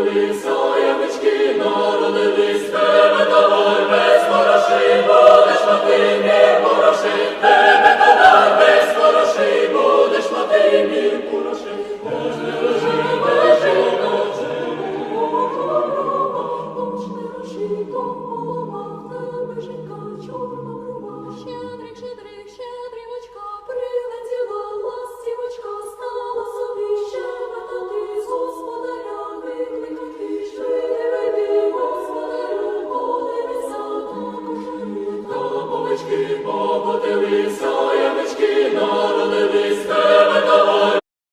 Народились, соєвички, народились, тебе давай без хороший, будеш мати, не хороши, тебе давай без хороший, будеш мати, не хороши. Поботилися